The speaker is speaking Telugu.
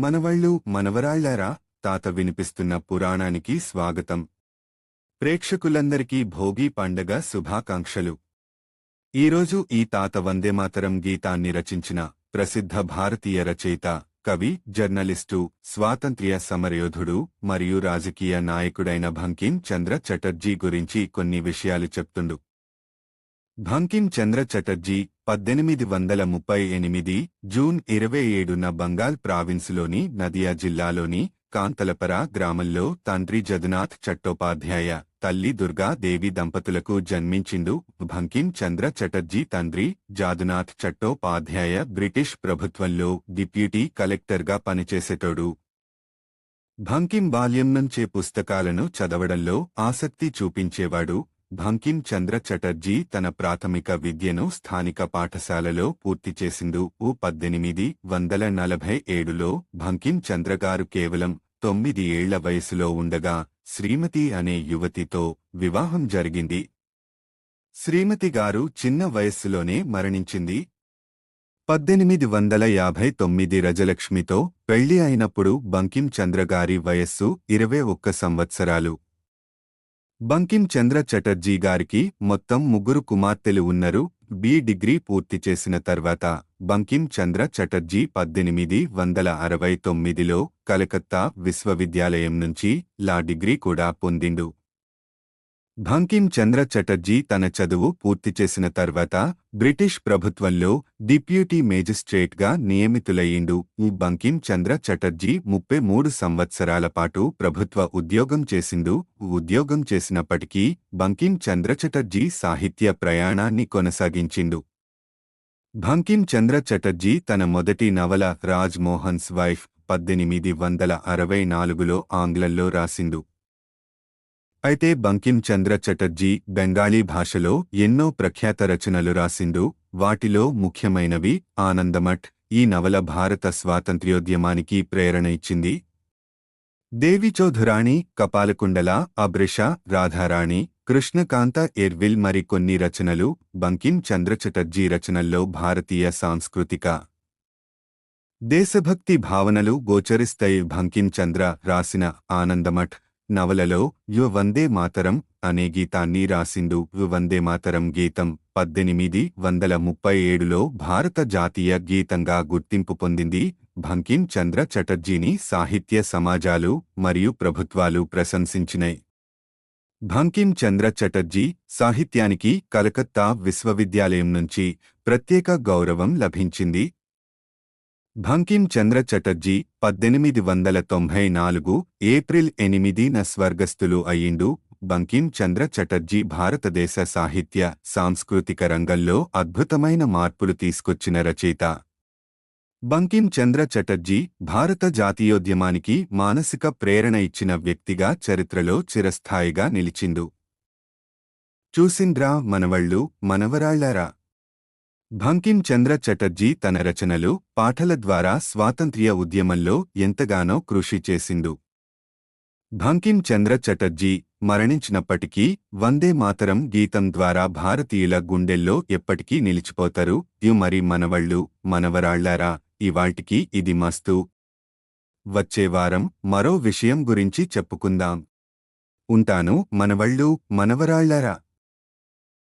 మనవళ్ళు మనవరాళ్ళారా? తాత వినిపిస్తున్న పురాణానికి స్వాగతం. ప్రేక్షకులందరికీ భోగి పండగ శుభాకాంక్షలు. ఈరోజు ఈ తాత వందేమాతరం గీతాన్ని రచించిన ప్రసిద్ధ భారతీయ రచయిత కవి జర్నలిస్టు స్వాతంత్ర్య సమరయోధుడు మరియు రాజకీయ నాయకుడైన భంకిం చంద్ర చటర్జీ గురించి కొన్ని విషయాలు చెప్తుండు. భంకిం చంద్ర చటర్జీ పద్దెనిమిది వందల ముప్పై ఎనిమిది జూన్ ఇరవై ఏడున బంగాల్ ప్రావిన్సులోని నదియా జిల్లాలోని కాంతలపర గ్రామంలో తండ్రి జగన్నాథ్ చట్టోపాధ్యాయ తల్లి దుర్గా దేవి దంపతులకు జన్మించిండు భంకిం చంద్ర చటర్జీ తండ్రి జాదునాథ్ చట్టోపాధ్యాయ బ్రిటిష్ ప్రభుత్వంలో డిప్యూటీ కలెక్టర్గా పనిచేసేటోడు. భంకిం బాల్యం నుంచే పుస్తకాలను చదవడంలో ఆసక్తి చూపించేవాడు భంకిం చంద్ర చటర్జీ తన ప్రాథమిక విద్యను స్థానిక పాఠశాలలో పూర్తి చేసిండు. ఓ పద్దెనిమిది వందల నలభై ఏడులో భంకిం చంద్రగారు కేవలం తొమ్మిది ఏళ్ళ వయసులో ఉండగా శ్రీమతి అనే యువతితో వివాహం జరిగింది. శ్రీమతి గారు చిన్న వయస్సులోనే మరణించింది. పద్దెనిమిది వందల యాభై తొమ్మిది రజలక్ష్మితో పెళ్ళి అయినప్పుడు బంకిం చంద్రగారి వయస్సు ఇరవై ఒక్క సంవత్సరాలు. బంకిం చంద్ర చటర్జీ గారికి మొత్తం ముగ్గురు కుమార్తెలు ఉన్నారు. బి డిగ్రీ పూర్తి చేసిన తర్వాత బంకిం చంద్ర చటర్జీ పద్దెనిమిది వందల అరవై తొమ్మిదిలో కలకత్తా విశ్వవిద్యాలయం నుంచి లా డిగ్రీ కూడా పొందిండు. చంద్ర చటర్జీ తన చదువు పూర్తి చేసిన తర్వాత బ్రిటిష్ ప్రభుత్వంలో డిప్యూటీ మేజిస్ట్రేట్గా నియమితులయ్యిండు. ఈ బంకిం చంద్ర చటర్జీ ముప్పై మూడు సంవత్సరాల పాటు ప్రభుత్వ ఉద్యోగం చేసిండు. ఉద్యోగం చేసినప్పటికీ బంకిం చంద్ర చటర్జీ సాహిత్య ప్రయాణాన్ని కొనసాగించిండు. బంకిం చంద్ర చటర్జీ తన మొదటి నవల రాజ్ మోహన్స్ వైఫ్ పద్దెనిమిది వందల అరవై నాలుగులో ఆంగ్లంలో రాసిండు. అయితే బంకిం చంద్ర చటర్జీ బెంగాలీ భాషలో ఎన్నో ప్రఖ్యాత రచనలు రాసిండు వాటిలో ముఖ్యమైనవి ఆనందమఠ్ ఈ నవల భారత స్వాతంత్ర్యోద్యమానికి ప్రేరణ ఇచ్చింది. దేవిచౌధురాణి కపాలకుండల అబ్రిష రాధారాణి కృష్ణకాంత ఎర్విల్ మరికొన్ని రచనలు బంకిం చంద్ర చటర్జీ రచనల్లో భారతీయ సాంస్కృతిక దేశభక్తి భావనలు గోచరిస్తాయి. బంకిం చంద్ర రాసిన ఆనందమఠ్ నవలలో యు వందే మాతరం అనే గీతాన్ని రాసిండు యు వందే మాతరం గీతం పద్దెనిమిది వందల ముప్పై ఏడులో భారత జాతీయ గీతంగా గుర్తింపు పొందింది. బంకిం చంద్ర చటర్జీని సాహిత్య సమాజాలు మరియు ప్రభుత్వాలు ప్రశంసించినాయి బంకిం చంద్ర చటర్జీ సాహిత్యానికి కలకత్తా విశ్వవిద్యాలయం నుంచి ప్రత్యేక గౌరవం లభించింది. భంకిం చంద్ర చటర్జీ పద్దెనిమిది వందల తొంభై నాలుగు ఏప్రిల్ ఎనిమిదిన స్వర్గస్థులు అయిండు బంకిం చంద్ర చటర్జీ భారతదేశ సాహిత్య సాంస్కృతిక రంగంలో అద్భుతమైన మార్పులు తీసుకొచ్చిన రచయిత. బంకిం చంద్ర చటర్జీ భారత జాతీయోద్యమానికి మానసిక ప్రేరణ ఇచ్చిన వ్యక్తిగా చరిత్రలో చిరస్థాయిగా నిలిచిండు. చూసిండ్రా మనవళ్ళు మనవరాళ్ళారా! బంకిం చంద్ర చటర్జీ తన రచనలు పాఠల ద్వారా స్వాతంత్ర్య ఉద్యమంలో ఎంతగానో కృషి చేసిండు. భంకిం చంద్ర చటర్జీ మరణించినప్పటికీ వందే మాతరం గీతం ద్వారా భారతీయుల గుండెల్లో ఎప్పటికీ నిలిచిపోతారు. యు మరి మనవళ్ళు మనవరాళ్ళారా? ఇవాల్టికి ఇది మస్తు. వచ్చే వారం మరో విషయం గురించి చెప్పుకుందాం. ఉంటాను మనవళ్ళు మనవరాళ్ళారా?